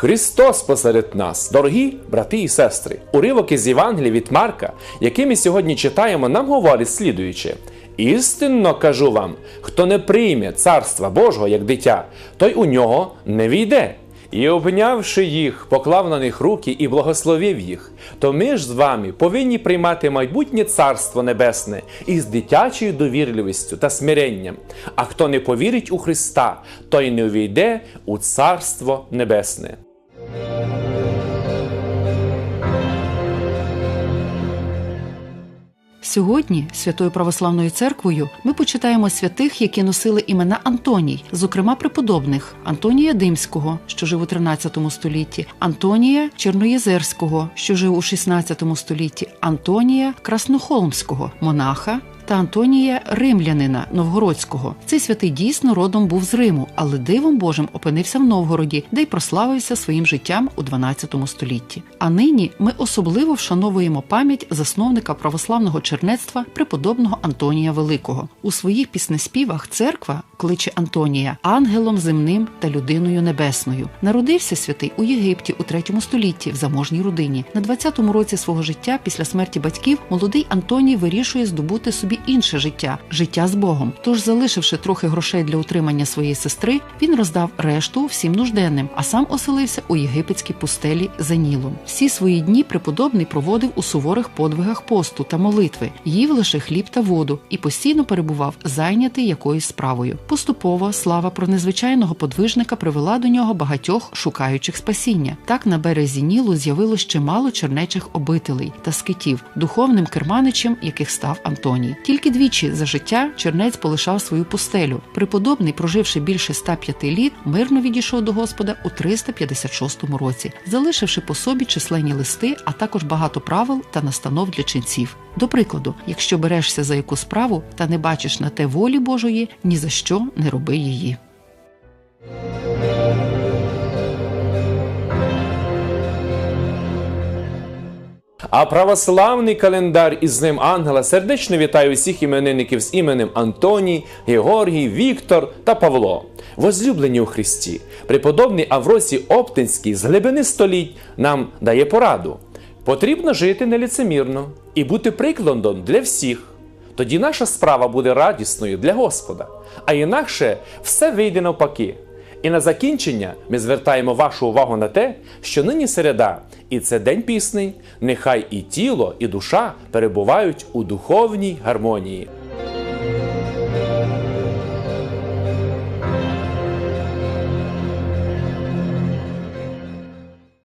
Христос посеред нас, дорогі брати і сестри, уривок із Євангелія від Марка, який ми сьогодні читаємо, нам говорить слідуюче. Істинно кажу вам, хто не прийме царства Божого як дитя, той у нього не війде. І обнявши їх, поклав на них руки і благословив їх. То ми ж з вами повинні приймати майбутнє Царство Небесне із дитячою довірливістю та смиренням. А хто не повірить у Христа, той не увійде у Царство Небесне. Сьогодні Святою Православною церквою ми почитаємо святих, які носили імена Антоній, зокрема преподобних Антонія Димського, що жив у 13 столітті, Антонія Черноєзерського, що жив у 16 столітті, Антонія Краснохолмського, монаха. Та Антонія Римлянина Новгородського. Цей святий дійсно родом був з Риму, але дивом Божим опинився в Новгороді, де й прославився своїм життям у 12 столітті. А нині ми особливо вшановуємо пам'ять засновника православного чернецтва преподобного Антонія Великого. У своїх піснеспівах церква кличе Антонія ангелом земним та людиною небесною. Народився святий у Єгипті у 3 столітті в заможній родині. На 20-му році свого життя після смерті батьків молодий Антоній вирішує здобути собі інше життя життя з Богом. Тож, залишивши трохи грошей для утримання своєї сестри, він роздав решту всім нужденним, а сам оселився у єгипетській пустелі за Нілом. Всі свої дні преподобний проводив у суворих подвигах посту та молитви, їв лише хліб та воду і постійно перебував зайнятий якоюсь справою. Поступово слава про незвичайного подвижника привела до нього багатьох шукаючих спасіння. Так на березі Нілу з'явилось чимало чернечих обителей та скитів, духовним керманичем, яких став Антоній. Тільки двічі за життя чернець полишав свою пустелю. Преподобний, проживши більше 105 літ, мирно відійшов до Господа у 356 році, залишивши по собі численні листи, а також багато правил та настанов для ченців. До прикладу, якщо берешся за яку справу та не бачиш на те волі Божої, ні за що не роби її. А православний календар із ним ангела сердечно вітає усіх іменинників з іменем Антоній, Георгій, Віктор та Павло. Возлюблені у Христі, преподобний Авросій Оптинський з глибини століть нам дає пораду. Потрібно жити неліцемірно і бути прикладом для всіх. Тоді наша справа буде радісною для Господа, а інакше все вийде навпаки. І на закінчення ми звертаємо вашу увагу на те, що нині середа, і це день пісний. Нехай і тіло, і душа перебувають у духовній гармонії.